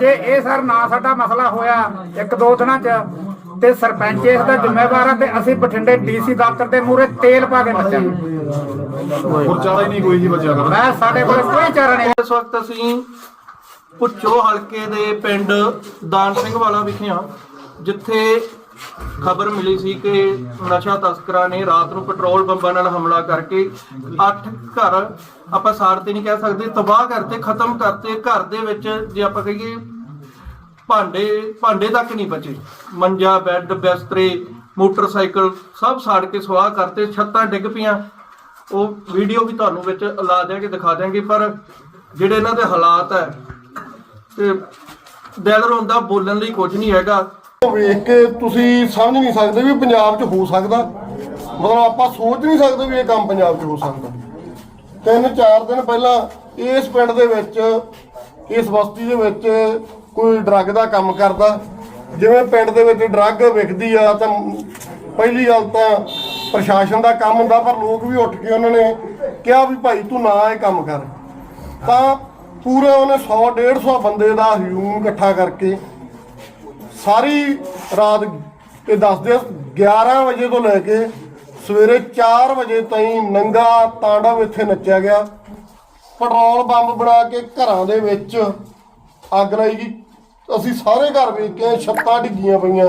ਜੇ ਇਹ ਸਰ ਨਾ ਸਾਡਾ ਮਸਲਾ ਹੋਇਆ ਇੱਕ ਦੋ ਦਿਨਾਂ ਚ ਤੇ ਸਰਪੰਚ ਇਸ ਦਾ ਜ਼ਿੰਮੇਵਾਰ ਆ ਤੇ ਅਸੀਂ ਬਠਿੰਡੇ ਡੀਸੀ ਦਫ਼ਤਰ ਦੇ ਮੂਹਰੇ ਤੇਲ ਪਾ ਕੇ ਨੱਚਾਂਗੇ ਹੋਰ ਚਾਰਾ ਹੀ ਨਹੀਂ ਕੋਈ ਜੀ ਬਚਿਆ ਕਰ ਮੈਂ ਸਾਡੇ ਕੋਲ ਕੋਈ ਚਾਰਾ ਨਹੀਂ। ਇਸ ਵਕਤ ਅਸੀਂ ਪੁੱਚੋ ਹਲਕੇ ਦੇ ਪਿੰਡ ਦਾਨ ਸਿੰਘ ਵਾਲਾ ਵਿਖੇ ਹਾਂ ਜਿੱਥੇ ਖਬਰ ਮਿਲੀ ਸੀ ਕਿ ਨਸ਼ਾ ਤਸਕਰਾਂ ਨੇ ਰਾਤ ਨੂੰ ਪੈਟਰੋਲ ਬੰਬਾਂ ਨਾਲ ਹਮਲਾ ਕਰਕੇ ਅੱਠ ਘਰ ਆਪਾਂ ਸਾੜ ਤੇ ਨਹੀਂ ਕਹਿ ਸਕਦੇ ਤਬਾਹ ਕਰਤੇ ਖਤਮ ਕਰਤੇ। ਘਰ ਦੇ ਵਿੱਚ ਜੇ ਆਪਾਂ ਕਹੀਏ ਭਾਂਡੇ ਭਾਂਡੇ ਤੱਕ ਨਹੀਂ ਬਚੇ। ਮੰਜਾ, ਬੈੱਡ, ਬਿਸਤਰੇ, ਮੋਟਰਸਾਈਕਲ ਸਭ ਸਾੜ ਕੇ ਸਵਾਹ ਕਰਤੇ, ਛੱਤਾਂ ਡਿੱਗ ਪਈਆਂ। ਉਹ ਵੀਡੀਓ ਵੀ ਤੁਹਾਨੂੰ ਵਿੱਚ ਲਾ ਦਿਆਂਗੇ, ਦਿਖਾ ਦਿਆਂਗੇ, ਪਰ ਜਿਹੜੇ ਇਹਨਾਂ ਦੇ ਹਾਲਾਤ ਹੈ, ਤੇ ਦਿਲ ਰੋਂਦਾ ਬੋਲਣ ਲਈ ਕੁਝ ਨਹੀਂ ਹੈਗਾ। ਵੇਖ ਕੇ ਤੁਸੀਂ ਸਮਝ ਨਹੀਂ ਸਕਦੇ ਵੀ ਪੰਜਾਬ 'ਚ ਹੋ ਸਕਦਾ। ਮਤਲਬ ਆਪਾਂ ਸੋਚ ਨਹੀਂ ਸਕਦੇ ਵੀ ਇਹ ਕੰਮ ਪੰਜਾਬ 'ਚ ਹੋ ਸਕਦਾ। ਤਿੰਨ ਚਾਰ ਦਿਨ ਪਹਿਲਾਂ ਇਸ ਪਿੰਡ ਦੇ ਵਿੱਚ, ਇਸ ਬਸਤੀ ਦੇ ਵਿੱਚ ਕੋਈ ਡਰੱਗ ਦਾ ਕੰਮ ਕਰਦਾ। ਜਿਵੇਂ ਪਿੰਡ ਦੇ ਵਿੱਚ ਡਰੱਗ ਵਿਕਦੀ ਆ, ਤਾਂ ਪਹਿਲੀ ਗੱਲ ਤਾਂ ਪ੍ਰਸ਼ਾਸਨ ਦਾ ਕੰਮ ਹੁੰਦਾ, ਪਰ ਲੋਕ ਵੀ ਉੱਠ ਕੇ ਉਹਨਾਂ ਨੇ ਕਿਹਾ ਵੀ ਭਾਈ ਤੂੰ ਨਾ ਇਹ ਕੰਮ ਕਰ। ਤਾਂ ਪੂਰੇ ਉਹਨੇ 100 150 ਬੰਦੇ ਦਾ ਹਜੂਮ ਇਕੱਠਾ ਕਰਕੇ ਸਾਰੀ ਰਾਤ ਇਹ ਦੱਸਦੇ ਆ 11 ਵਜੇ ਤੋਂ ਲੈ ਕੇ ਸਵੇਰੇ 4 ਵਜੇ ਤਾਈਂ ਨੰਗਾ ਤਾਂਡਵ ਇੱਥੇ ਨੱਚਿਆ ਗਿਆ। ਪੈਟਰੋਲ ਬੰਬ ਬਣਾ ਕੇ ਘਰਾਂ ਦੇ ਵਿੱਚ ਅੱਗ ਲਾਈ ਗਈ। ਅਸੀਂ ਸਾਰੇ ਘਰ ਵੇਖ ਕੇ ਛੱਤਾਂ ਡਿੱਗੀਆਂ ਪਈਆਂ।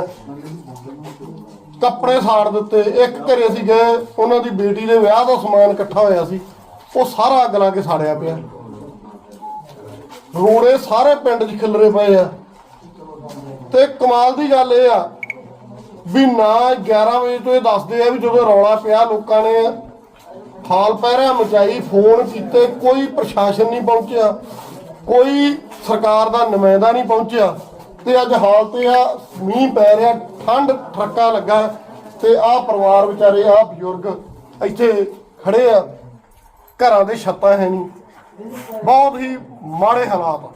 ਕੱਪੜੇ ਸਾੜ ਦਿੱਤੇ, ਇੱਕ ਘਰੇ ਅਸੀਂ ਗਏ, ਉਹਨਾਂ ਦੀ ਬੇਟੀ ਦੇ ਵਿਆਹ ਦਾ ਸਮਾਨ ਇਕੱਠਾ ਹੋਇਆ ਸੀ। ਉਹ ਸਾਰਾ ਅੱਗ ਲਾ ਕੇ ਸਾੜਿਆ ਪਿਆ। ਰੋੜੇ ਸਾਰੇ ਪਿੰਡ 'ਚ ਖਿਲਰੇ ਪਏ ਆ। ਤੇ ਕਮਾਲ ਦੀ ਗੱਲ ਇਹ ਆ ਵੀ ਨਾ 11 ਵਜੇ ਤੋਂ ਇਹ ਦੱਸਦੇ ਆ ਵੀ ਜਦੋਂ ਰੌਲਾ ਪਿਆ, ਲੋਕਾਂ ਨੇ ਹਾਲ ਪਹਿਰਾ ਮਚਾਈ, ਫੋਨ ਕੀਤੇ, ਕੋਈ ਪ੍ਰਸ਼ਾਸਨ ਨਹੀਂ ਪਹੁੰਚਿਆ। ਕੋਈ ਸਰਕਾਰ ਦਾ ਨੁਮਾਇੰਦਾ ਨਹੀਂ ਪਹੁੰਚਿਆ ਤੇ ਅੱਜ ਹਾਲਤ ਤੇ ਆ, ਮੀਂਹ ਪੈ ਰਿਹਾ, ਠੰਡ, ਠਰਕਾ ਲੱਗਾ ਤੇ ਆਹ ਪਰਿਵਾਰ ਵਿਚਾਰੇ, ਆਹ ਬਜ਼ੁਰਗ ਇੱਥੇ ਖੜੇ ਆ। ਘਰਾਂ ਦੇ ਛੱਤਾਂ ਹੈ ਨਹੀਂ। ਬਹੁਤ ਹੀ ਮਾੜੇ ਹਾਲਾਤ ਆ।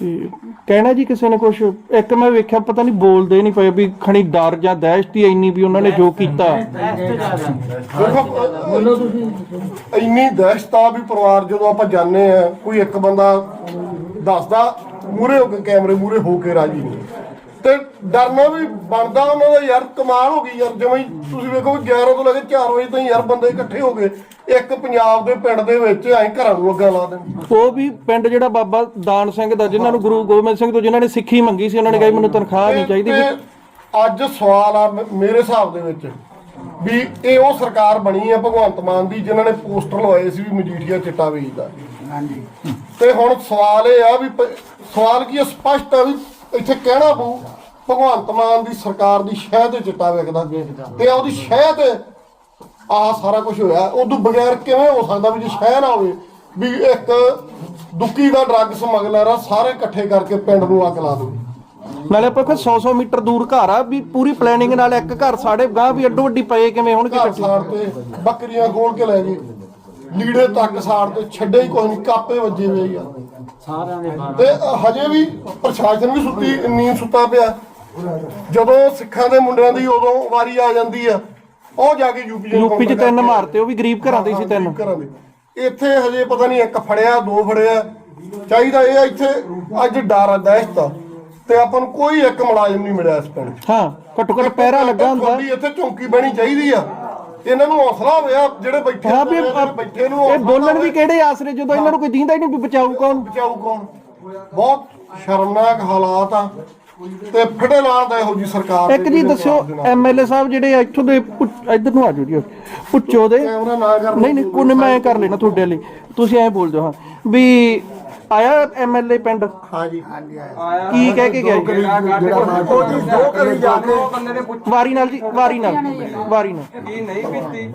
ਤੇ ਕਹਿਣਾ ਜੀ ਕਿਸੇ ਨੇ ਕੁਝ ਇੱਕ ਮੈਂ ਵੇਖਿਆ ਪਤਾ ਨਹੀਂ ਬੋਲਦੇ ਨਹੀਂ ਪਏ ਵੀ ਖਣੀ ਡਰ ਜਾਂ ਦਹਿਸ਼ਤ ਹੀ ਇੰਨੀ ਵੀ ਉਹਨਾਂ ਨੇ ਜੋ ਕੀਤਾ। ਦੇਖੋ ਇੰਨੀ ਦਹਿਸ਼ਤ ਆ ਵੀ ਪਰਿਵਾਰ ਜਦੋਂ ਆਪਾਂ ਜਾਣੇ ਆ ਕੋਈ ਇੱਕ ਬੰਦਾ ਦੱਸਦਾ ਮੂਰੇ ਹੋ ਕੇ ਕੈਮਰੇ ਮੂਰੇ ਹੋ ਕੇ ਰਾਜੀ ਨਹੀਂ। ਤੇ ਡਰਨਾ ਵੀ ਬਣਦਾ ਉਹਨਾਂ ਦਾ ਯਾਰ ਕਮਾਲ ਹੋ ਗਈ ਯਾਰ ਜਿਵੇਂ ਹੀ ਤੁਸੀਂ ਵੇਖੋ 11 ਤੋਂ ਲੈ ਕੇ 4 ਵਜੇ ਤਾਈਂ ਯਾਰ ਬੰਦੇ ਇਕੱਠੇ ਹੋ ਗਏ ਇੱਕ ਪੰਜਾਬ ਦੇ ਪਿੰਡ ਦੇ ਵਿੱਚ ਐਂ ਘਰਾਂ ਨੂੰ ਅੱਗਾ ਲਾ ਦੇਣ। ਉਹ ਵੀ ਪਿੰਡ ਜਿਹੜਾ ਬਾਬਾ ਦਾਨ ਸਿੰਘ ਦਾ ਜਿਨ੍ਹਾਂ ਨੂੰ ਗੁਰੂ ਗੋਬਿੰਦ ਸਿੰਘ ਤੋਂ ਜਿਨ੍ਹਾਂ ਨੇ ਸਿੱਖੀ ਮੰਗੀ ਸੀ ਉਹਨਾਂ ਨੇ ਕਿਹਾ ਮੈਨੂੰ ਤਨਖਾਹ ਨਹੀਂ ਚਾਹੀਦੀ ਵੀ ਤੇ ਅੱਜ ਸਵਾਲ ਆ ਮ- ਮੇਰੇ ਹਿਸਾਬ ਦੇ ਵਿੱਚ ਵੀ ਇਹ ਉਹ ਸਰਕਾਰ ਬਣੀ ਆ ਭਗਵੰਤ ਮਾਨ ਦੀ ਜਿਨ੍ਹਾਂ ਨੇ ਪੋਸਟਰ ਲਵਾਏ ਸੀ ਵੀ ਮਜੀਠੀਆ ਚਿੱਟਾ ਵੇਚਦਾ। ਹਾਂਜੀ। ਤੇ ਹੁਣ ਸਵਾਲ ਇਹ ਆ ਵੀ ਪ- ਸਵਾਲ ਕੀ ਹੈ ਸਪਸ਼ਟ ਆ ਵੀ ਇੱਥੇ ਕਹਿਣਾ ਪਊ ਭਗਵੰਤ ਮਾਨ ਦੀ ਸਰਕਾਰ ਦੀ ਸ਼ਹਿ ਤੇ ਚਿੱਟਾ ਵੇਚਦਾ ਤੇ ਉਹਦੀ ਸ਼ਹਿ ਤੇ ਆਹ ਸਾਰਾ ਕੁਝ ਹੋਇਆ। ਉਦੋਂ ਬਗੈਰ ਕਿਵੇਂ ਹੋ ਸਕਦਾ ਵੀ ਜੇ ਸ਼ਹਿ ਨਾ ਹੋਵੇ? ਵੀ ਇੱਕ ਦੁੱਕੀ ਦਾ ਡਰੱਗ ਸਮਗਲਰ ਆ ਸਾਰੇ ਇਕੱਠੇ ਕਰਕੇ ਪਿੰਡ ਨੂੰ ਅੱਗ ਲਾ ਦੇਵੇ। ਨਾਲੇ ਆਪਾਂ ਕੋਈ 100 100 ਮੀਟਰ ਦੂਰ ਘਰ ਆ ਵੀ ਪੂਰੀ ਪਲੈਨਿੰਗ ਨਾਲ ਇੱਕ ਘਰ ਸਾਡੇ ਗਾਂ ਵੀ ਅੱਡੋ ਅੱਡੀ ਪਏ ਕਿਵੇਂ ਹੋਣਗੇ ਘਰ ਸਾੜ ਤੇ ਬੱਕਰੀਆਂ ਖੋਲ ਕੇ ਲੈ ਗਏ। ਲੀੜੇ ਤੱਕ ਸਾੜ ਤੇ ਛੱਡੇ ਹੀ ਕੋਈ ਨਹੀਂ ਕਾਪੇ ਵੱਜੇ ਹੋਏ ਆ। ਸਾਰਿਆਂ ਦੇ ਤੇ ਹਜੇ ਵੀ ਪ੍ਰਸ਼ਾਸਨ ਵੀ ਸੁੱਤੀ ਨੀਂਦ ਸੁੱਤਾ ਪਿਆ। ਜਦੋਂ ਸਿੱਖਾਂ ਦੇ ਮੁੰਡਿਆਂ ਦੀ ਉਦੋਂ ਵਾਰੀ ਆ ਜਾਂਦੀ ਆ ਉਹ ਜਾ ਕੇ ਯੂਪੀ ਚ ਤਿੰਨ ਮਾਰਤੇ ਉਹ ਵੀ ਗਰੀਬ ਘਰਾਂ ਦੇ ਸੀ ਤਿੰਨ। ਘਰਾਂ ਦੇ। ਇੱਥੇ ਹਜੇ ਪਤਾ ਨਹੀਂ ਇੱਕ ਫੜਿਆ ਦੋ ਫੜਿਆ। ਚਾਹੀਦਾ ਇਹ ਆ ਇੱਥੇ ਅੱਜ ਡਰ ਆ ਦਹਿਸ਼ਤ ਤੇ ਆਪਾਂ ਨੂੰ ਕੋਈ ਇੱਕ ਮੁਲਾਜ਼ਮ ਨਹੀਂ ਮਿਲਿਆ ਇਸ ਪਿੰਡ 'ਚ। ਹਾਂ ਘੱਟੋ ਘੱਟ ਪਹਿਰਾ ਲੱਗਾ ਹੁੰਦਾ। ਇੱਥੇ ਚੌਂਕੀ ਬਣੀ ਚਾਹੀਦੀ ਆ। ਇਹਨਾਂ ਨੂੰ ਹੌਸਲਾ ਹੋਇਆ ਜਿਹੜੇ ਬੈਠੇ ਵੀ ਜਿਹੜੇ ਬੈਠੇ ਨੂੰ ਇਹ ਬੋਲਣ ਵੀ। ਕਿਹੜੇ ਆਸਰੇ ਜਦੋਂ ਇਹਨਾਂ ਨੂੰ ਕੋਈ ਦੀਂਦਾ ਹੀ ਨਹੀਂ ਵੀ ਬਚਾਊ ਕੌਣ? ਬਚਾਊ ਕੌਣ? ਬਹੁਤ ਸ਼ਰਮਨਾਕ ਹਾਲਾਤ ਆ। ਤੇ ਫੜੇ ਨਾਲ ਦਾ ਇਹੋ ਜੀ ਸਰਕਾਰ ਇੱਕ ਜੀ ਦੱਸਿਓ। ਐਮਐਲਏ ਸਾਹਿਬ ਜਿਹੜੇ ਇੱਥੋਂ ਦੇ ਇੱਧਰ ਨੂੰ ਆ ਜਾਓ ਜੀ ਪੁੱਛੋ ਦੇ। ਨਹੀਂ ਨਹੀਂ ਕੋਈ ਮੈਂ ਕਰ ਲੈਣਾ ਤੁਹਾਡੇ ਲਈ ਤੁਸੀਂ ਐਂ ਬੋਲ ਜਾਓ ਹਾਂ। ਵੀ ਆਇਆ ਐਮਐਲਏ ਪਿੰਡ? ਹਾਂਜੀ। ਕੀ ਕਹਿ ਕੇ ਗਿਆ ਜੀ? ਦੋ ਕਰੀ ਜਾ ਕੇ ਵਾਰੀ ਨਾਲ ਜੀ ਵਾਰੀ ਨਾਲ। ਵਾਰੀ ਨਾਲ। ਕੀ ਨਹੀਂ ਪੀਤੀ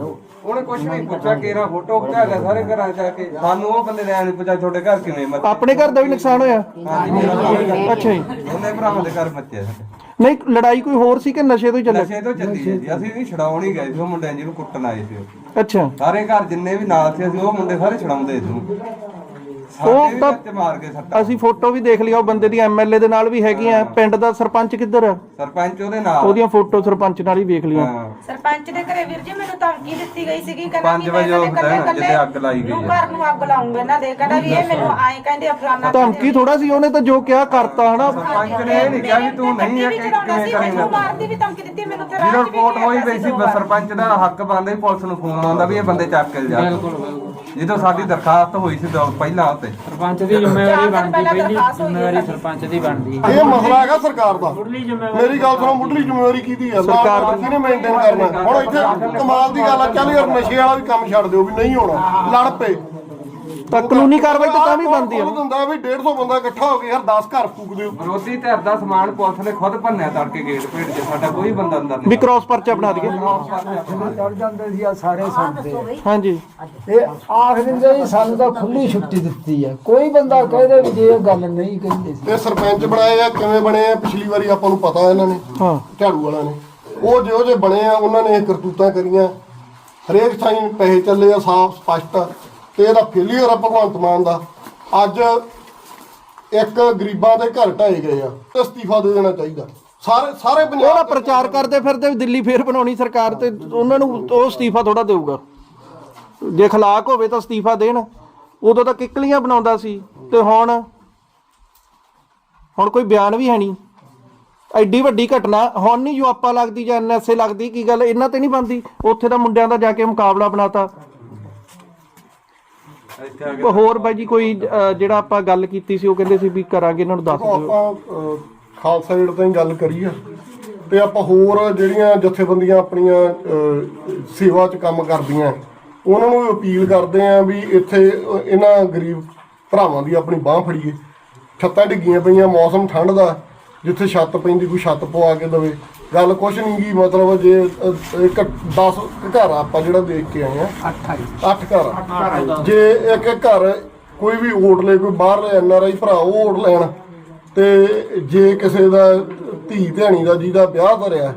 ਉਹਨੇ ਕੁਝ ਨਹੀਂ ਪੁੱਛਿਆ ਕਿਹੜਾ ਫੋਟੋ ਖਿਚਾ ਲਿਆ ਸਾਰੇ ਘਰਾਂ ਜਾ ਕੇ। ਸਾਨੂੰ ਉਹ ਬੰਦੇ ਨੇ ਐਂ ਨੀ ਪੁੱਛਿਆ ਤੁਹਾਡੇ ਘਰ ਕਿਵੇਂ ਮੱਤੇ ਆਪਣੇ ਘਰ ਦਾ ਵੀ ਨੁਕਸਾਨ ਹੋਇਆ? ਅੱਛਾ ਜੀ। ਉਹਨੇ ਭਰਾਵਾਂ ਦੇ ਘਰ ਸਾਡੇ। ਨਹੀਂ ਲੜਾਈ ਕੋਈ ਹੋਰ ਸੀ ਕਿ ਨਸ਼ੇ ਤੋਂ ਹੀ ਚੱਲਿਆ ਨਸ਼ੇ ਤੋਂ ਚੱਲੀ ਹੈ ਜੀ। ਅਸੀਂ ਵੀ ਛਡਾਉਣ ਹੀ ਗਏ ਸੀ ਉਹ ਮੁੰਡਿਆਂ ਜਿਹਨੂੰ ਕੁੱਟਣ ਆਏ ਸੀ। ਉਹ। ਅੱਛਾ। ਸਾਰੇ ਘਰ ਜਿੰਨੇ ਵੀ ਨਾਲ ਸੀ ਅਸੀਂ ਉਹ ਮੁੰਡੇ ਸਾਰੇ ਛਡਾਉਂਦੇ ਸੀ। ਉਹਨੂੰ। ਉਹ ਤਾਂ- ਤਾਂ ਮਾਰ ਕੇ ਸੱਟਾ। ਅਸੀਂ ਫੋਟੋ ਵੀ ਦੇਖ ਲਿਆ ਉਹ ਬੰਦੇ ਦੀ ਐਮਐਲਏ ਦੇ ਨਾਲ ਵੀ ਹੈਗੀ ਆ ਪਿੰਡ ਦਾ ਸਰਪੰਚ ਕਿੱਧਰ ਆ? ਸਰਪੰਚ ਉਹਦੇ ਨਾਲ। ਉਹਦੀਆਂ ਫੋਟੋ ਸਰਪੰਚ ਨਾਲ ਹੀ ਵੇਖ ਲਿਆ ਹਾਂ। ਸਰਪੰਚ ਦੇ ਘਰੇ ਵੀਰ ਜੀ ਮੈਨੂੰ ਧਮਕੀ ਦਿੱਤੀ ਗਈ ਸੀਗੀ ਕਹਿੰਦਾ ਪੰਜ ਵੀ ਮੈਂ ਵਜੇ ਇਹਨਾਂ ਦੇ ਹੁੰਦਾ ਨਾ, ਜਿੱਥੇ ਅੱਗ ਲਾਈ ਗਈ ਨੂੰ ਹੈ। ਘਰ ਨੂੰ ਅੱਗ ਲਾਉਂਗਾ ਇਹਨਾਂ ਦੇ ਕਹਿੰਦਾ ਵੀ ਇਹ ਮੈਨੂੰ ਆਏ ਕਹਿੰਦੇ ਆ ਫਲਾਨਾ ਧਮਕੀ ਥੋੜਾ ਸੀ ਉਹਨੇ ਤਾਂ ਜੋ ਕਿਹਾ ਕਰਤਾ ਹਨਾ? ਸਰਪੰਚ ਨੇ ਇਹ ਨਹੀਂ ਕਿਹਾ ਵੀ ਤੂੰ ਨਹੀਂ ਹੈ ਕਿ ਕਿਵੇਂ ਕਰੇਂਗਾ। ਮੈਨੂੰ ਮਾਰਦੀ ਵੀ ਧਮਕੀ ਦਿੱਤੀ ਮੈਨੂੰ ਤੇ ਜਦੋਂ ਰਾਤ ਰਿਪੋਰਟ ਹੋਈ ਪਈ ਸੀ ਸਰਪੰਚ ਦਾ ਹੱਕ ਬਣਦਾ ਪੁਲਿਸ ਨੂੰ ਫੋਨ ਆਉਂਦਾ ਵੀ ਇਹ ਬੰਦੇ ਚੱਕ ਕੇ ਜਾ ਜਦੋਂ ਸਾਡੀ ਦਰਖਾਸਤ ਹੋਈ ਸੀ ਦੋ ਪਹਿਲਾਂ ਉੱਤੇ ਸਰਪੰਚ ਦੀ ਜ਼ਿੰਮੇਵਾਰੀ ਬਣਦੀ ਪਹਿਲੀ ਜ਼ਿੰਮੇਵਾਰੀ ਸਰਪੰਚ ਦੀ ਬਣਦੀ। ਇਹ ਮਸਲਾ ਹੈਗਾ ਸਰਕਾਰ ਦਾ। ਮੇਰੀ ਗੱਲ ਸੁਣੋ ਮੁੱਢਲੀ ਜ਼ਿੰਮੇਵਾਰੀ ਕਿਹਦੀ ਹੈ ਸਰਕਾਰ ਦੀ। ਕਿਹਨੇ ਮੇਨਟੇਨ ਕਰਨਾ। ਹੁਣ ਇੱਥੇ ਕਮਾਲ ਦੀ ਗੱਲ ਆ ਚੱਲ ਯਾਰ ਨਸ਼ੇ ਵਾਲਾ ਵੀ ਕੰਮ ਛੱਡ ਦਿਓ ਵੀ ਨਹੀਂ ਹੋਣਾ। ਲੜ ਪਏ। ਤਾਂ ਕਾਨੂੰਨੀ ਕਾਰਵਾਈ ਤਾਂ ਤਾਂ ਵੀ ਬਣਦੀ ਆ ਉਹ ਹੁੰਦਾ ਵੀ 150 ਬੰਦਾ ਇਕੱਠਾ ਹੋ ਕੇ ਯਾਰ 10 ਘਰ ਫੂਕ ਦਿਓ। ਵਿਰੋਧੀ ਧਿਰ ਦਾ ਸਮਾਨ ਪੁਲਿਸ ਨੇ ਖੁਦ ਭੰਨਿਆ ਤੜਕੇ ਗੇਟ ਭੇਡ ਕੇ ਸਾਡਾ ਕੋਈ ਬੰਦਾ ਅੰਦਰ ਵੀ ਨਹੀਂ ਕ੍ਰਾਸ ਪਰਚਾ ਬਣਾ ਦਈਏ। ਚੜ ਜਾਂਦੇ ਸੀ ਆ ਸਾਰੇ ਸੁਣਦੇ ਹਾਂਜੀ। ਇਹ ਆਖ ਦਿੰਦੇ ਜੀ ਸਾਨੂੰ ਤਾਂ ਖੁੱਲੀ ਛੁੱਟੀ ਦਿੱਤੀ ਹੈ ਕੋਈ ਬੰਦਾ ਕਹਦੇ ਵੀ ਜੇ ਇਹ ਗੱਲ ਨਹੀਂ ਕਹਿੰਦੇ ਸੀ। ਤੇ ਸਰਪੰਚ ਬਣਾਏ ਆ ਕਿਵੇਂ ਬਣੇ ਆ ਪਿਛਲੀ ਵਾਰੀ ਆਪਾਂ ਨੂੰ ਪਤਾ ਇਹਨਾਂ ਨੇ ਹਾਂ। ਝਾੜੂ ਵਾਲਿਆਂ ਨੇ। ਉਹ ਜਿਹੋ ਜਿਹੇ ਬਣੇ ਆ ਉਹਨਾਂ ਨੇ ਇਹ ਕਰਤੂਤਾਂ ਕਰੀਆਂ। ਹਰੇਕ ਥਾਈਂ ਪੈਸੇ ਚੱਲੇ ਆ ਸਾਫ਼ ਸਪਸ਼ਟ। ਤੇ ਇਹਦਾ ਫੇਲੀਅਰ ਆ ਭਗਵੰਤ ਮਾਨ ਦਾ। ਅੱਜ ਇੱਕ ਗਰੀਬਾਂ ਦੇ ਘਰ ਢਾਏ ਗਏ ਆ, ਅਸਤੀਫਾ ਦੇ ਦੇਣਾ ਚਾਹੀਦਾ। ਸਾਰੇ ਸਾਰੇ ਪੰਜਾਬ ਦੇ- ਪ੍ਰਚਾਰ ਕਰਦੇ ਫਿਰਦੇ ਵੀ ਦਿੱਲੀ ਫੇਰ ਬਣਾਉਣੀ ਸਰਕਾਰ ਤੇ ਉਹਨਾਂ ਨੂੰ ਉਹ ਅਸਤੀਫਾ ਥੋੜਾ ਦੇਊਗਾ। ਜੇ ਖਲਾਕ ਹੋਵੇ ਤਾਂ ਅਸਤੀਫਾ ਦੇਣ। ਉਦੋਂ ਤਾਂ ਕਿੱਕਲੀਆਂ ਬਣਾਉਂਦਾ ਸੀ ਤੇ ਹੁਣ ਹੁਣ ਕੋਈ ਬਿਆਨ ਵੀ ਹੈ ਨਹੀਂ। ਐਡੀ ਵੱਡੀ ਘਟਨਾ, ਹੁਣ ਨਹੀਂ ਜੋ ਆਪਾਂ ਲੱਗਦੀ ਜਾਂ ਐਨਐਸਏ ਲੱਗਦੀ, ਕੀ ਗੱਲ, ਇਹਨਾਂ ਤੇ ਨਹੀਂ ਬੰਦੀ ਉੱਥੇ ਤਾਂ ਮੁੰਡਿਆਂ ਦਾ ਜਾ ਕੇ ਮੁਕਾਬਲਾ ਬਣਾਤਾ। ਇੱਥੇ ਆ ਕੇ ਹੋਰ ਬਾਈ ਜੀ ਕੋਈ ਜਿਹੜਾ ਆਪਾਂ ਗੱਲ ਕੀਤੀ ਸੀ ਉਹ ਕਹਿੰਦੇ ਸੀ ਵੀ ਕਰਾਂਗੇ ਇਹਨਾਂ ਨੂੰ ਦੱਸ ਦਿਓ। ਆਪਾਂ ਅਹ, ਖਾਲਸਾ ਏਡ ਤੋਂ ਹੀ ਗੱਲ ਕਰੀ ਆ ਤੇ ਆਪਾਂ ਹੋਰ ਜਿਹੜੀਆਂ ਜਥੇਬੰਦੀਆਂ ਆਪਣੀਆਂ ਅਹ, ਸੇਵਾ 'ਚ ਕੰਮ ਕਰਦੀਆਂ ਉਹਨਾਂ ਨੂੰ ਵੀ ਅਪੀਲ ਕਰਦੇ ਆ ਵੀ ਇੱਥੇ ਅਹ, ਇਹਨਾਂ ਗਰੀਬ ਭਰਾਵਾਂ ਦੀ ਆਪਣੀ ਬਾਹ ਫੜੀਏ। ਛੱਤਾਂ ਡਿੱਗੀਆਂ ਪਈਆਂ ਮੌਸਮ ਠੰਡ ਦਾ ਜਿੱਥੇ ਛੱਤ ਪੈਂਦੀ ਕੋਈ ਛੱਤ ਪਵਾ ਕੇ ਦਵੇ। ਗੱਲ ਕੁਛ ਨਹੀਂ ਗੀ ਮਤਲਬ ਜੇ ਅਹ, ਇੱਕ 10 ਘਰ ਆਪਾਂ ਜਿਹੜਾ ਦੇਖ ਕੇ ਆਏ ਆ। 8 ਘਰ। ਜੇ ਇੱਕ ਇੱਕ ਘਰ ਕੋਈ ਵੀ ਓਟ ਲੈ ਕੋਈ ਬਾਹਰਲੇ ਐਨ ਆਰ ਆਈ ਭਰਾ ਉਹ ਓਟ ਲੈਣ ਤੇ ਜੇ ਕਿਸੇ ਦਾ ਧੀ ਧਿਆਣੀ ਦਾ ਜਿਹਦਾ ਵਿਆਹ ਧਰਿਆ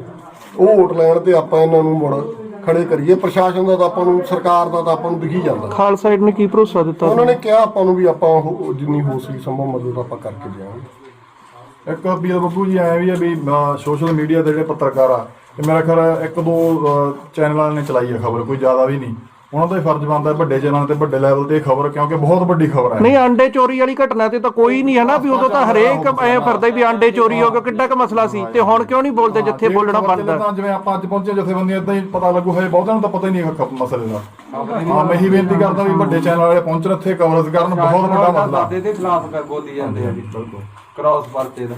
ਉਹ ਓਟ ਲੈਣ ਤੇ ਆਪਾਂ ਇਹਨਾਂ ਨੂੰ ਮੁੜ ਖੜੇ ਕਰੀਏ। ਪ੍ਰਸ਼ਾਸਨ ਦਾ ਤਾਂ ਆਪਾਂ ਨੂੰ ਸਰਕਾਰ ਦਾ ਤਾਂ ਆਪਾਂ ਨੂੰ ਦਿਖੀ ਜਾਂਦਾ। ਖਾਲਸਾ ਏਡ ਨੇ ਕੀ ਭਰੋਸਾ ਦਿੱਤਾ ਉਹਨਾਂ ਨੇ ਕਿਹਾ ਆਪਾਂ ਨੂੰ ਵੀ ਆਪਾਂ ਉਹ ਜਿੰਨੀ ਹੋ ਸਕੀ ਸੰਭਵ ਮਦਦ ਆਪਾਂ ਕਰਕੇ ਦਿਆਂਗੇ ਇੱਕ ਅਪੀਲ ਬੱਬੂ ਜੀ ਐ ਵੀ ਆ ਵੀ ਸੋਸ਼ਲ ਮੀਡੀਆ ਤੇ ਜਿਹੜੇ ਪੱਤਰਕਾਰ ਆ ਤੇ ਮੇਰਾ ਖਿਆਲ ਹੈ ਇੱਕ ਦੋ ਚੈਨਲਾਂ ਨੇ ਚਲਾਈ ਆ ਖਬਰ ਕੋਈ ਜ਼ਿਆਦਾ ਵੀ ਨਹੀਂ। ਉਹਨਾਂ ਦਾ ਹੀ ਫਰਜ਼ ਬਣਦਾ ਵੱਡੇ ਚੈਨਲਾਂ ਤੇ ਵੱਡੇ ਲੈਵਲ ਤੇ ਖਬਰ ਕਿਉਂਕਿ ਬਹੁਤ ਵੱਡੀ ਖਬਰ ਹੈ। ਨਹੀਂ ਆਂਡੇ ਚੋਰੀ ਵਾਲੀ ਘਟਨਾ ਤੇ ਤਾਂ ਕੋਈ ਨਹੀਂ ਹੈ ਨਾ ਵੀ ਉਦੋਂ ਤਾਂ ਹਰੇਕ ਐ ਫਿਰਦਾ ਵੀ ਆਂਡੇ ਚੋਰੀ ਹੋ ਗਏ ਕਿੱਡਾ ਕੁ ਮਸਲਾ ਸੀ ਤੇ ਹੁਣ ਕਿਉਂ ਨਹੀਂ ਬੋਲਦੇ ਜਿੱਥੇ ਬੋਲਣਾ ਬਣਦਾ? ਤਾਂ ਜਿਵੇਂ ਆਪਾਂ ਅੱਜ ਪਹੁੰਚੇ ਜਥੇਬੰਦੀਆਂ ਇਦਾਂ ਹੀ ਪਤਾ ਲੱਗੂ ਹਜੇ ਬਹੁਤਿਆਂ ਨੂੰ ਤਾਂ ਪਤਾ ਹੀ ਨਹੀਂ ਹੈ ਮਸਲੇ ਦਾ। ਹਾਂ ਮੈਂ ਹੀ ਬੇਨਤੀ ਕਰਦਾ ਵੀ ਵੱਡੇ ਚੈਨਲ ਵਾਲੇ ਪਹੁੰਚਣ ਇੱਥੇ ਕਵਰੇਜ ਕਰਨ ਬਹੁਤ ਵੱਡਾ ਮਸਲਾ। ਦਾਦੇ ਦੇ ਖਿਲਾਫ ਕਰ ਬੋਲੀ ਜਾਂਦੇ ਆ ਜੀ। ਕ੍ਰਾਸ ਪਰਚੇ ਦਾ।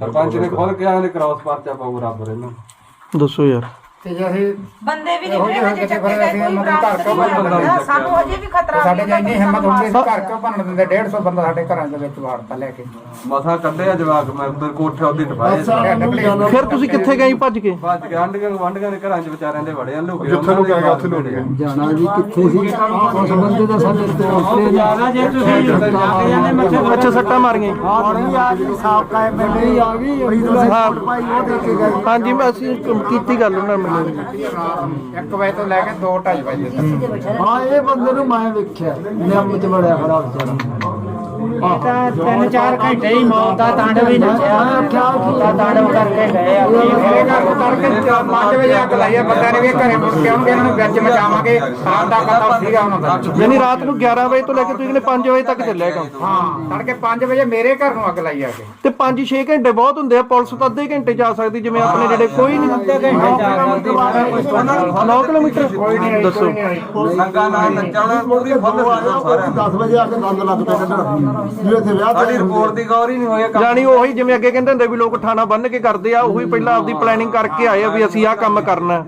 ਸਰਪੰਚ ਨੇ ਖੁਦ ਕਿਹਾ ਨੇ ਕ੍ਰਾਸ ਪਰਚਾ ਪਾਉ ਬਰਾਬਰ ਇਹਨਾਂ ਨੂੰ। ਦੱਸੋ ਯਾਰ। ਤੇ ਜੇ ਅਸੀਂ ਬੰਦੇ ਵੀ ਇਹੋ ਨਿਕਲੇ ਜਿਹੇ ਹਜੇ ਕਿਤੇ ਚੱਕੇ ਫਿਰ ਗਏ ਅਸੀਂ ਕੋਈ ਮਤਲਬ ਘਰ ਤੋਂ ਬਰਾਮਦ ਬਾਹਰ ਨਹੀਂ ਹੋਇਆ ਸਾਨੂੰ ਅਜੇ ਵੀ ਖਤਰਾ ਸਾਡੇ ਵੀ ਚ ਇੰਨੀ ਹਿੰਮਤ ਹੁੰਦੀ ਸੀ ਘਰ ਕਿਉਂ ਭੰਨ ਦਿੰਦੇ। 150 ਬੰਦਾ ਸਾਡੇ ਘਰਾਂ ਦੇ ਵਿੱਚ ਵਾੜਤਾ ਲੈ ਕੇ। ਮਸਾਂ ਕੱਢਿਆ ਜਵਾਕ ਮੈਂ ਉੱਧਰ ਕੋਠੇ ਉਹਦੀ ਟਪਾਏ ਸੀ। ਫਿਰ ਤੁਸੀਂ ਕਿੱਥੇ ਗਏ ਭੱਜ ਕੇ? ਭੱਜ ਕੇ ਆਂਢੀਆਂ ਗਵਾਂਢੀਆਂ ਦੇ ਘਰਾਂ 'ਚ ਵਿਚਾਰਿਆਂ ਦੇ ਵੜਿਆ ਲੁਕੇ ਜਿੱਥੇ ਲੋਕ ਆ ਗਏ ਉੱਥੇ ਲੋਕ ਗਏ ਜਾਣਾ ਜੀ ਕਿੱਥੇ ਸੀ? ਉਸ ਬੰਦੇ ਦਾ ਸਾਡੇ ਤੇ ਉਸਲੇ ਜ਼ਿਆਦਾ ਜੇ ਤੁਸੀਂ ਜਾਂਦੇ ਮੱਥੇ ਅੱਛਾ ਸੱਟਾਂ ਮਾਰੀਆਂ ਪਾਣੀ ਆ ਗਈ ਸਾਫ਼ ਐਮਐਲਏ ਆ ਗਈ ਹਾਂ ਭਾਈ ਉਹ ਦੇ ਕੇ ਗਏ। ਹਾਂਜੀ ਮੈਂ ਅਸੀਂ ਕੀਤੀ ਗੱਲ ਉਹਨਾਂ ਨਾਲ। 1 ਵਜੇ ਤੋਂ ਲੈ ਕੇ 2 2:30 ਵਜੇ ਤੱਕ। ਹਾਂ ਇਹ ਬੰਦੇ ਨੂੰ ਮੈਂ ਵੇਖਿਆ। ਨਿੰਮ ਚ ਬੜਿਆ ਖੜਾ ਵਿਚਾਰਾ। ਤਾਂ ਤਿੰਨ ਚਾਰ ਘੰਟੇ ਹੀ ਮੌਤ ਦਾ ਤਾਂਡਵ ਹੀ ਨੱਚਿਆ ਖਿਆਲ ਕੀਤਾ ਤਾਂਡਵ ਕਰਕੇ ਗਏ ਆ। ਮੇਰੇ ਘਰ ਤੋਂ ਤੜਕੇ 5 ਵਜੇ ਅੱਗ ਲਾਈ ਆ ਬੰਦਾ ਨੇ ਵੀ ਘਰੇ ਮੁੜ ਕੇ ਆਉਣਗੇ ਇਹਨਾਂ ਨੂੰ ਵਿੱਚ ਮਚਾਵਾਂਗੇ ਆਪ ਦਾ ਕਦਮ ਸੀਗਾ ਉਹਨਾਂ ਦਾ। ਯਾਨੀ ਰਾਤ ਨੂੰ 11 ਵਜੇ ਤੋਂ ਲੈ ਕੇ ਤੁਸੀਂ ਕਹਿੰਦੇ 5 ਵਜੇ ਤੱਕ ਚੱਲਿਆ ਕੰਮ। ਹਾਂ ਤੜਕੇ 5 ਵਜੇ ਮੇਰੇ ਘਰ ਨੂੰ ਅੱਗ ਲਾਈ ਆ ਕੇ। ਤੇ 5-6 ਘੰਟੇ ਬਹੁਤ ਹੁੰਦੇ ਆ ਪੁਲਿਸ ਤਾਂ ਅੱਧੇ ਘੰਟੇ ਜਾ ਸਕਦੀ ਜਿਵੇਂ ਆਪਣੇ ਜਿਹੜੇ ਕੋਈ ਨਹੀਂ। ਅੱਧੇ ਘੰਟੇ 9 ਕਿਲੋਮੀਟਰ ਕੋਈ ਨਹੀਂ ਦੱਸੋ। ਨੰਗਾ ਨਾਲ ਨੱਚਣਾ ਪੂਰੀ ਫੁੱਲ ਸਾਰਿਆਂ ਨੂੰ। 10 ਵਜੇ ਆ ਕੇ ਦੰਦ ਲੱਗ ਪਏ ਕੱਢਣ। ਜਿਹੜੇ ਇੱਥੇ ਵਿਆਹ ਸਾਡੀ ਰਿਪੋਰਟ ਦੀ ਗੌਰ ਹੀ ਨਹੀਂ ਕੰਮ ਜਾਣੀ ਉਹੀ ਜਿਵੇਂ ਅੱਗੇ ਕਹਿੰਦੇ ਹੁੰਦੇ ਵੀ ਲੋਕ ਠਾਣਾ ਬੰਨ ਕੇ ਕਰਦੇ ਆ ਉਹੀ ਪਹਿਲਾਂ ਆਪਦੀ ਪਲੈਨਿੰਗ ਕਰਕੇ ਆਏ ਆ ਵੀ ਅਸੀਂ ਆਹ ਕੰਮ ਕਰਨਾ।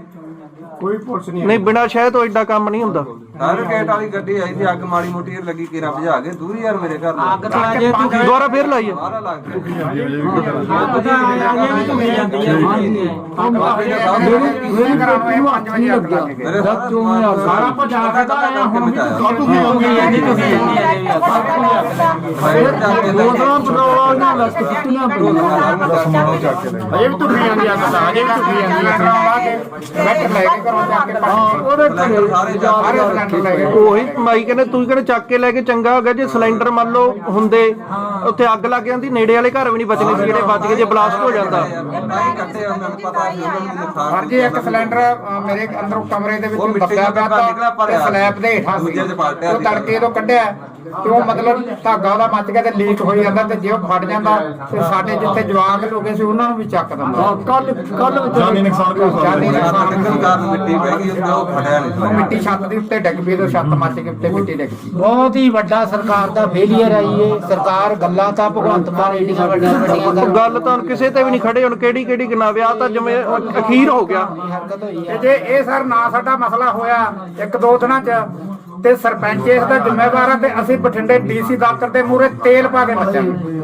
ਕੋਈ ਪੁਲਿਸ ਨਹੀਂ ਨਹੀਂ ਬਿਨਾਂ ਸ਼ਾਇਦ ਤੋਂ ਐਡਾ ਕੰਮ ਨਹੀਂ ਹੁੰਦਾ। ਹਰ ਗੇਟ ਵਾਲੀ ਗੱਡੀ ਆਈ ਸੀ ਅੱਗ ਮਾੜੀ ਮੋਟੀ ਲੱਗੀ ਕੀਰਾ ਭਜਾ ਕੇ ਦੂਰੀ ਯਾਰ ਮੇਰੇ ਘਰ ਨੂੰ। ਅੱਗ ਦੁਬਾਰਾ ਫੇਰ ਲਾਈਏ ਸਾਰਾ ਲੱਗ ਗਿਆ। ਮੇਰੇ ਘਰ ਨੂੰ ਇਹ 5 ਵਜੇ ਅੱਗ ਲੱਗ ਗਈ। ਮੇਰੇ ਸਾਰਾ ਸਮਾਨ ਸਾਰਾ ਭਜਾ ਕੇ ਤਾਂ ਹੁਣ ਅਜੇ ਵੀ ਜਾਂਦੀ ਆ ਤਾਂ ਅਜੇ ਵੀ ਤੁੱਕੀ ਜਾਂਦੀ ਆ ਬੈਠ ਲੈ ਕੇ ਘਰੋਂ ਜਾ ਕੇ ਸਾਰੇ ਸਾਰੇ ਸਿਲੰਡਰ ਲੈ ਗਏ। ਉਹੀ ਮਾਈ ਕਹਿੰਦੇ ਤੂੰ ਕਹਿੰਦੇ ਚੱਕ ਕੇ ਲੈ ਕੇ ਚੰਗਾ ਹੋ ਗਿਆ ਜੇ ਸਿਲੰਡਰ ਮੰਨ ਲਓ ਹੁੰਦੇ ਉੱਥੇ ਅੱਗ ਲੱਗ ਜਾਂਦੀ ਨੇੜੇ ਵਾਲੇ ਘਰ ਵੀ ਨਹੀਂ ਬਚਣੇ ਸੀ ਜਿਹੜੇ ਬਚ ਗਏ ਜੇ ਬਲਾਸਟ ਹੋ ਜਾਂਦਾ। ਸਰ ਜੀ ਇੱਕ ਸਿਲੰਡਰ ਅ, ਮੇਰੇ ਅੰਦਰੋਂ ਕਮਰੇ ਦੇ ਵਿੱਚ ਦੱਬਿਆ ਪਿਆ ਤਾ ਸਲੈਬ ਦੇ ਹੇਠਾਂ ਉਹ ਸੀ। ਤੜਕੇ ਤੋਂ ਕੱਢਿਆ। ਤੇ ਉਹ ਮਤਲਬ ਧਾਗਾ ਉਹਦਾ ਮੱਚ ਗਿਆ ਤੇ ਲੀਕ ਹੋਈ ਜਾਂਦਾ ਤੇ ਜੇ ਉਹ ਫਟ ਜਾਂਦਾ ਤੇ ਸਾਡੇ ਜਿੱਥੇ ਜਵਾਕ ਲੋਕੇ ਸੀ ਉਹਨਾਂ ਨੂੰ ਵੀ ਚੱਕ ਦਿੰਦਾ। ਕੱਲ ਕੱਲ ਜਾਨੀ ਨੁਕਸਾਨ ਕੋਈ ਹੋ ਜਾਨੀ ਸਕਦਾ ਨੁਕਸਾਨ ਨਿਕਲ ਕਾਰਨ ਮਿੱਟੀ ਪੈ ਗਈ ਉਹ ਫਟਿਆ ਨਹੀਂ ਮਿੱਟੀ ਛੱਤ ਦੇ ਉੱਤੇ ਡਿੱਗ ਪਈ ਤੇ ਛੱਤ ਮੱਚ ਕੇ ਉੱਤੇ ਮਿੱਟੀ ਡਿੱਗ ਪਈ। ਬਹੁਤ ਹੀ ਵੱਡਾ ਸਰਕਾਰ ਦਾ ਫੇਲੀਅਰ ਹੈ ਜੀ ਇਹ। ਸਰਕਾਰ ਗੱਲਾਂ ਤਾਂ ਭਗਵੰਤ ਮਾਨ ਏਡੀਆਂ ਵੱਡੀਆਂ ਵੱਡੀਆਂ ਉਹ ਗੱਲ ਤਾਂ ਕਿਸੇ ਤੇ ਵੀ ਨਹੀਂ ਖੜੇ ਹੁਣ ਕਿਹੜੀ ਕਿਹੜੀ ਗਿਣਾ ਵਿਆਹ ਤਾਂ ਜਿਵੇਂ ਅਖੀਰ ਹੋ ਗਿਆ। ਹੈ। ਤੇ ਜੇ ਇਹ ਸਰ ਨਾ ਸਾਡਾ ਮਸਲਾ ਹੋਇਆ ਇੱਕ ਦੋ ਦਿਨਾਂ ਚ ਤੇ ਸਰਪੰਚ ਇਸ ਦਾ ਜ਼ਿੰਮੇਵਾਰ ਆ ਤੇ ਅਸੀਂ ਬਠਿੰਡੇ ਡੀਸੀ ਦਫ਼ਤਰ ਦੇ ਮੂਹਰੇ ਤੇਲ ਪਾ ਕੇ ਨੱਚਾਂਗੇ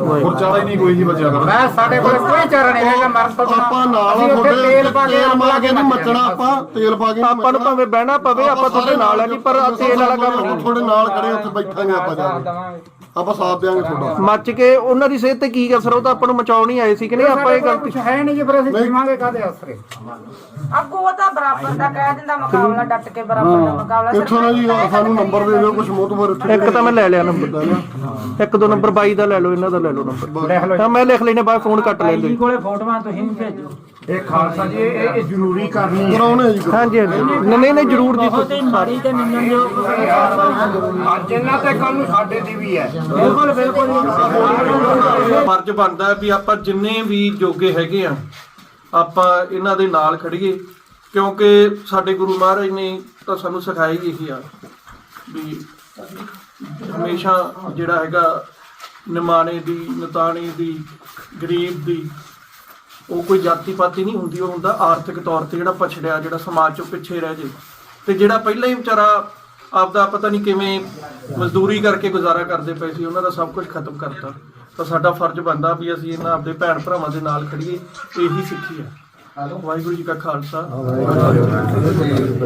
ਹੋਰ ਚਾਰਾ ਹੀ ਨਹੀਂ ਕੋਈ ਜੀ ਬਚਿਆ ਫਿਰ ਮੈਂ ਸਾਡੇ ਕੋਲ ਕੋਈ ਚਾਰਾ ਨਹੀਂ ਹੈਗਾ ਮਰਨ ਤੋਂ ਬਿਨਾਂ। ਆਪਾਂ ਨਾਲ ਅਸੀਂ ਉੱਥੇ ਤੁਹਾਡੇ ਤੇਲ ਪਾ ਕੇ ਤੇਲ ਪਾ ਕੇ ਨਹੀਂ। ਮੱਚਣਾ ਆਪਾਂ ਤੇਲ ਪਾ ਕੇ ਨਹੀਂ ਆਪਾਂ ਨੂੰ ਮੱਚਣਾ। ਭਾਵੇਂ ਬਹਿਣਾ ਪਵੇ ਆਪਾਂ ਤੁਹਾਡੇ ਨਾਲ ਆ ਜੀ ਪਰ ਆਹ ਤੇਲ ਵਾਲਾ ਕੰਮ ਨਹੀਂ ਤੁਹਾਡੇ ਨਾਲ ਖੜੇ ਉੱਥੇ ਬੈਠਾਂਗੇ ਆਪਾਂ ਜਾ ਕੇ ਆਪਾਂ ਸਾਥ ਦੇਵਾਂਗੇ ਤੁਹਾਡਾ। ਮੱਚ ਕੇ ਉਹਨਾਂ ਦੀ ਸਿਹਤ ਤੇ ਕੀ ਅਸਰ ਉਹ ਤਾਂ ਆਪਾਂ ਨੂੰ ਮਚਾਉਣ ਹੀ ਆਏ ਸੀ ਕਿ ਨਹੀਂ ਆਪਾਂ ਇਹ ਕੋਲ ਗੱਲ ਕੁਝ ਹੈ ਨਹੀਂ ਜੀ ਫਿਰ ਅਸੀਂ ਜੀਵਾਂਗੇ ਕਾਦੇ ਆਸਰੇ? ਅੱਗੋਂ ਉਹ ਤਾਂ ਬਰਾਬਰ ਦਾ ਕਹਿ ਦਿੰਦਾ ਮੁਕਾਬਲਾ ਡੱਟ ਕੇ ਬਰਾਬਰ ਦਾ ਮੁਕਾਬਲਾ। ਇੱਥੋਂ ਨਾ ਜੀ ਸਾਨੂੰ ਨੰਬਰ ਦੇ ਦਿਓ ਕੁਝ ਮੋਤਬਰ ਇੱਥੇ ਇੱਕ ਤਾਂ ਮੈਂ ਲੈ ਲਿਆ ਨੰਬਰ। ਇੱਕ ਦੋ ਨੰਬਰ 22 ਦਾ ਲੈ ਲਓ ਇਹਨਾਂ ਦਾ ਲੈ ਲਓ ਨੰਬਰ। ਹਾਂ ਮੈਂ ਲਿਖ ਲੈਨੇ ਬਾਅਦ ਫੋਨ ਕੱਟ ਲੈਂਦੇ। ਜੀ ਕੋਲੇ ਫੋਟੋਆਂ ਤੁਸੀਂ ਭੇਜੋ। ਇਹ ਖਾਲਸਾ ਜੀ ਇਹ ਇਹ ਜ਼ਰੂਰੀ ਕਰਨੀ ਕਰਾਉਣੇ ਜੀ। ਹਾਂਜੀ ਹਾਂਜੀ। ਨਹੀਂ ਨਹੀਂ ਜ਼ਰੂਰ ਜੀ। ਬਹੁਤ ਹੀ ਮਾੜੀ ਤੇ ਨਿੰਦਣ ਜੋ ਅੱਜ ਇਹਨਾਂ ਤੇ ਕੱਲ ਨੂੰ ਸਾਡੇ ਦੀ ਵੀ ਹੈ। ਬਿਲਕੁਲ ਬਿਲਕੁਲ ਫਰਜ਼ ਬਣਦਾ ਹੈ ਵੀ ਆਪਾਂ ਜਿੰਨੇ ਵੀ ਜੋਗੇ ਹੈਗੇ ਆ ਆਪਾਂ ਇਹਨਾਂ ਦੇ ਨਾਲ ਖੜੀਏ ਕਿਉਂਕਿ ਸਾਡੇ ਗੁਰੂ ਮਹਾਰਾਜ ਨੇ ਤਾਂ ਸਾਨੂੰ ਸਿਖਾਇਆ ਹੀ ਇਹੀ ਆ ਵੀ ਹਮੇਸ਼ਾ ਜਿਹੜਾ ਹੈਗਾ ਨਿਮਾਣੇ ਦੀ ਨਤਾਣੇ ਦੀ ਗਰੀਬ ਦੀ ਉਹ ਕੋਈ ਜਾਤੀ ਪਾਤੀ ਨਹੀਂ ਹੁੰਦੀ ਉਹ ਹੁੰਦਾ ਆਰਥਿਕ ਤੌਰ ਤੇ ਜਿਹੜਾ ਪਛੜਿਆ ਜਿਹੜਾ ਸਮਾਜ ਚੋਂ ਪਿੱਛੇ ਰਹਿ ਜੇ। ਤੇ ਜਿਹੜਾ ਪਹਿਲਾਂ ਹੀ ਵਿਚਾਰਾ ਆਪਦਾ ਪਤਾ ਨਹੀਂ ਕਿਵੇਂ ਮਜ਼ਦੂਰੀ ਕਰਕੇ ਗੁਜ਼ਾਰਾ ਕਰਦੇ ਪਏ ਸੀ ਉਹਨਾਂ ਦਾ ਸਭ ਕੁਝ ਖਤਮ ਕਰਤਾ। ਤਾਂ ਸਾਡਾ ਫਰਜ਼ ਬਣਦਾ ਵੀ ਅਸੀਂ ਇਹਨਾਂ ਆਪਦੇ ਭੈਣ ਭਰਾਵਾਂ ਦੇ ਨਾਲ ਖੜੀਏ ਇਹੀ ਸਿੱਖੀ ਹੈ ਵਾਹਿਗੁਰੂ ਜੀ ਕਾ ਖਾਲਸਾ